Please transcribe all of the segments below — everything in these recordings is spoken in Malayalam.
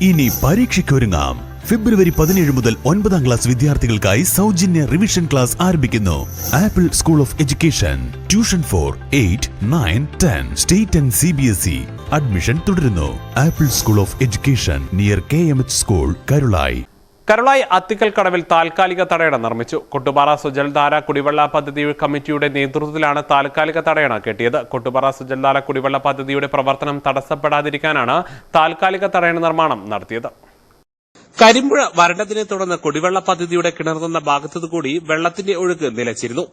ഇനി പരീക്ഷയ്ക്കൊരുങ്ങാം. ഫെബ്രുവരി പതിനേഴ് മുതൽ ഒൻപതാം ക്ലാസ് വിദ്യാർത്ഥികൾക്കായി സൗജന്യ റിവിഷൻ ക്ലാസ് ആരംഭിക്കുന്നു. Apple school of education tuition for eight nine ten state and C B S E admission തുടരുന്നു. Apple school of education near K M H school Karulai Karulai Athikkal കടവിൽ താൽക്കാലിക തടയണ നിർമ്മിച്ചു. കൊട്ടുപാറ സുജൽധാര കുടിവെള്ള പദ്ധതി കമ്മിറ്റിയുടെ നേതൃത്വത്തിലാണ് താൽക്കാലിക തടയണ കെട്ടിയത്. കൊട്ടുപാറ സുജൽധാര കുടിവെള്ള പദ്ധതിയുടെ പ്രവർത്തനം തടസ്സപ്പെടാതിരിക്കാനാണ് താൽക്കാലിക തടയണ നിർമ്മാണം നടത്തിയത്. കരിമ്പുഴ വരണ്ടതിനെ തുടർന്ന് കുടിവെള്ള പദ്ധതിയുടെ കിണർന്ന ഭാഗത്തുകൂടി വെള്ളത്തിന്റെ ഒഴുക്ക് നിലച്ചിരുന്നു.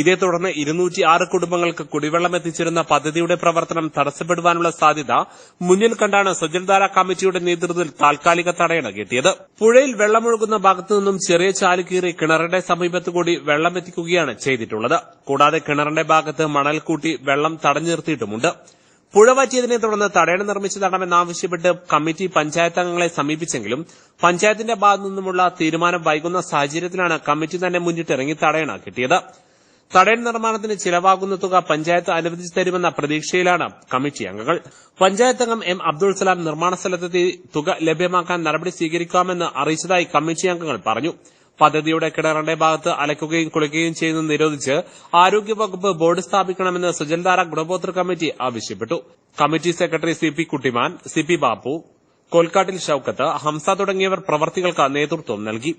ഇതേ തുടർന്ന് ഇരുന്നൂറ്റി ആറ് കുടുംബങ്ങൾക്ക് കുടിവെള്ളം എത്തിച്ചിരുന്ന പദ്ധതിയുടെ പ്രവർത്തനം തടസ്സപ്പെടുവാനുള്ള സാധ്യത മുന്നിൽ കണ്ടാണ് സുജൽധാര കമ്മിറ്റിയുടെ നേതൃത്വത്തിൽ താൽക്കാലിക തടയണ കിട്ടിയത്. പുഴയിൽ വെള്ളമൊഴുകുന്ന ഭാഗത്തു നിന്നും ചെറിയ ചാലുകീറി കിണറിന്റെ സമീപത്തുകൂടി വെള്ളം എത്തിക്കുകയാണ് ചെയ്തിട്ടുള്ളത്. കൂടാതെ കിണറിന്റെ ഭാഗത്ത് മണൽ കൂട്ടി വെള്ളം തടഞ്ഞു നിർത്തിയിട്ടുമുണ്ട്. പുഴ വറ്റിയതിനെ തുടർന്ന് തടയണ നിർമ്മിച്ചു തരണമെന്നാവശ്യപ്പെട്ട് കമ്മിറ്റി പഞ്ചായത്ത് അംഗങ്ങളെ സമീപിച്ചെങ്കിലും പഞ്ചായത്തിന്റെ ഭാഗത്തു നിന്നുമുള്ള തീരുമാനം വൈകുന്ന സാഹചര്യത്തിലാണ് കമ്മിറ്റി തന്നെ മുന്നിട്ടിറങ്ങി തടയണ കിട്ടിയത്. തടയണ നിർമ്മാണത്തിന് ചിലവാകുന്ന തുക പഞ്ചായത്ത് അനുവദിച്ചു തരുമെന്ന പ്രതീക്ഷയിലാണ് കമ്മിറ്റി അംഗങ്ങൾ. പഞ്ചായത്ത് അംഗം എം അബ്ദുൾ സലാം നിർമ്മാണ സ്ഥലത്തെത്തി തുക ലഭ്യമാക്കാൻ നടപടി സ്വീകരിക്കാമെന്ന് അറിയിച്ചതായി കമ്മിറ്റി അംഗങ്ങൾ പറഞ്ഞു. പദ്ധതിയുടെ കിണറിന്റെ ഭാഗത്ത് അലക്കുകയും കുളിക്കുകയും ചെയ്യുന്നത് നിരോധിച്ച് ആരോഗ്യവകുപ്പ് ബോർഡ് സ്ഥാപിക്കണമെന്ന് സുജൽധാര ഗുണഭോക്തൃ കമ്മിറ്റി ആവശ്യപ്പെട്ടു. Committee secretary C P Kuttiman C P Bappu കോൽക്കാട്ടിൽ Shoukath Hamza തുടങ്ങിയവർ പ്രവർത്തികൾക്ക് നേതൃത്വം നൽകി.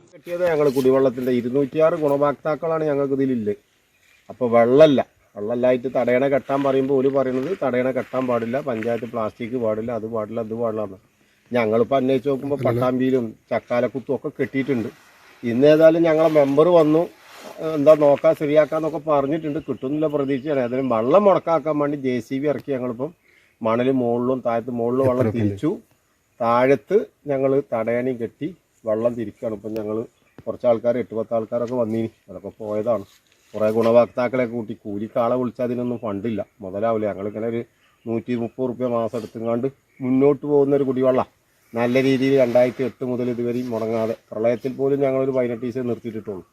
കുടിവെള്ളത്തിന്റെ ഇരുന്നൂറ്റിയാറ് ഗുണഭോക്താക്കളാണ് ഞങ്ങൾക്ക് ഇതിലില്ലേ അപ്പോൾ വെള്ളമല്ല വെള്ളമല്ലായിട്ട് തടയണ കെട്ടാൻ പറയുമ്പോൾ ഒരു പറയുന്നത് തടയണ കെട്ടാൻ പാടില്ല പഞ്ചായത്ത് പ്ലാസ്റ്റിക് പാടില്ല അത് പാടില്ല അത് പാടില്ല എന്ന് ഞങ്ങളിപ്പോൾ അന്വേഷിച്ച് നോക്കുമ്പോൾ പട്ടാമ്പിയിലും ചക്കാലക്കുത്തും ഒക്കെ കെട്ടിയിട്ടുണ്ട്. ഇന്ന് ഏതായാലും ഞങ്ങളെ മെമ്പർ വന്നു. എന്താ നോക്കാൻ ശരിയാക്കാന്നൊക്കെ പറഞ്ഞിട്ടുണ്ട്. കിട്ടുന്നില്ല പ്രതീക്ഷയാണ്. ഏതായാലും വെള്ളം മുടക്കാക്കാൻ വേണ്ടി ജെ സി ബി ഇറക്കി ഞങ്ങളിപ്പം മണൽ മുകളിലും താഴത്ത് മുകളിലും വെള്ളം തിരിച്ചു. താഴത്ത് ഞങ്ങൾ തടയണയും കെട്ടി വെള്ളം തിരിക്കുകയാണ് ഇപ്പം ഞങ്ങൾ കുറച്ച് ആൾക്കാർ എട്ട് പത്ത് ആൾക്കാരൊക്കെ വന്നീനി. അതൊക്കെ പോയതാണ്. കുറേ ഗുണഭോക്താക്കളെ കൂട്ടി കൂലിക്കാളെ വിളിച്ചാൽ അതിനൊന്നും ഫണ്ടില്ല. മുതലാവില്ല ഞങ്ങളിങ്ങനെ ഒരു നൂറ്റി മുപ്പത് റുപ്യ മാസം എടുത്തുങ്ങാണ്ട് മുന്നോട്ട് പോകുന്ന ഒരു കുടിവെള്ളം. നല്ല രീതിയിൽ രണ്ടായിരത്തി എട്ട് മുതൽ ഇതുവരെ മുടങ്ങാതെ. പ്രളയത്തിൽ പോലും ഞങ്ങളൊരു പതിനെട്ട് ദിവസം നിർത്തിയിട്ടുള്ളൂ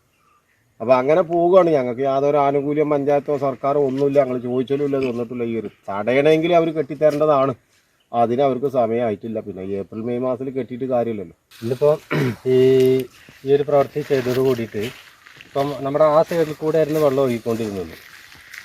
അപ്പോൾ അങ്ങനെ പോവുകയാണ്. ഞങ്ങൾക്ക് യാതൊരു ആനുകൂല്യം പഞ്ചായത്തോ സർക്കാരോ ഒന്നുമില്ല. ഞങ്ങൾ ചോദിച്ചാലും ഇല്ല തന്നിട്ടില്ല ഈ ഒരു തടയണമെങ്കിൽ അവർ കെട്ടിത്തരേണ്ടതാണ്. അതിന് അവർക്ക് സമയമായിട്ടില്ല. പിന്നെ ഏപ്രിൽ മെയ് മാസത്തിൽ കെട്ടിയിട്ട് കാര്യമില്ലല്ലോ. ഇന്നിപ്പോൾ ഈ ഈ ഒരു പ്രവൃത്തി ചെയ്തത് കൂടിയിട്ട് ഇപ്പം നമ്മുടെ ആ സൈഡിൽ കൂടെ ആയിരുന്നു വെള്ളം ഒഴുകിക്കൊണ്ടിരുന്നത്.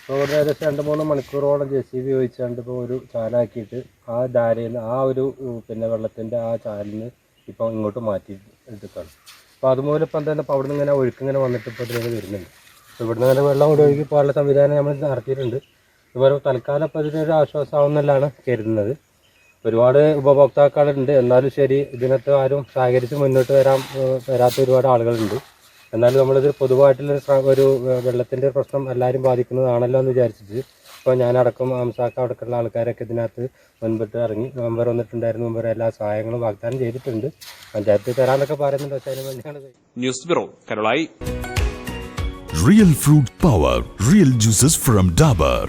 അപ്പോൾ ഒരു ഏകദേശം രണ്ട് മൂന്ന് മണിക്കൂറോളം ജെ സി ബി ഉപയോഗിച്ചുകൊണ്ട് ഇപ്പോൾ ഒരു ചാലാക്കിയിട്ട് ആ ധാരയിൽ നിന്ന് ആ ഒരു പിന്നെ വെള്ളത്തിന്റെ ആ ചാലിന് ഇപ്പോൾ ഇങ്ങോട്ട് മാറ്റി എടുക്കുകയാണ് അപ്പോൾ അതുമൂലം ഇപ്പം എന്താ ഇപ്പോൾ അവിടെ നിന്ന് ഇങ്ങനെ ഒഴുക്കിങ്ങനെ വന്നിട്ട് ഇപ്പോൾ ഇതിലേക്ക് വരുന്നുണ്ട്. അപ്പോൾ ഇവിടുന്ന് ഇങ്ങനെ വെള്ളം കൂടെ ഒഴുകി പോകാനുള്ള സംവിധാനം നമ്മൾ നടത്തിയിട്ടുണ്ട്. ഇതുപോലെ തൽക്കാലം ഇപ്പോൾ ഇതിനൊരു ആശ്വാസമാവുന്നല്ലാണ് കരുതുന്നത്. ഒരുപാട് ഉപഭോക്താക്കളുണ്ട്. എന്നാലും ശരി ഇതിനകത്ത് ആരും സഹകരിച്ച് മുന്നോട്ട് വരാൻ വരാത്ത ഒരുപാട് ആളുകളുണ്ട്. എന്നാലും നമ്മളിത് പൊതുവായിട്ടുള്ള ഒരു വെള്ളത്തിന്റെ പ്രശ്നം എല്ലാവരും ബാധിക്കുന്നതാണല്ലോ എന്ന് വിചാരിച്ചിട്ട് ഇപ്പോൾ ഞാനടക്കം അംസാക്ക അടക്കമുള്ള ആൾക്കാരൊക്കെ ഇതിനകത്ത് മുൻപിട്ട് ഇറങ്ങി മെമ്പർ വന്നിട്ടുണ്ടായിരുന്നു. മുമ്പ് എല്ലാ സഹായങ്ങളും വാഗ്ദാനം ചെയ്തിട്ടുണ്ട്. പഞ്ചായത്ത് തരാമെന്നൊക്കെ പറയുന്നുണ്ട്. പക്ഷേ അതിന് വേണ്ടിയാണ് news bureau Karulai. Real fruit power real juices from Dabur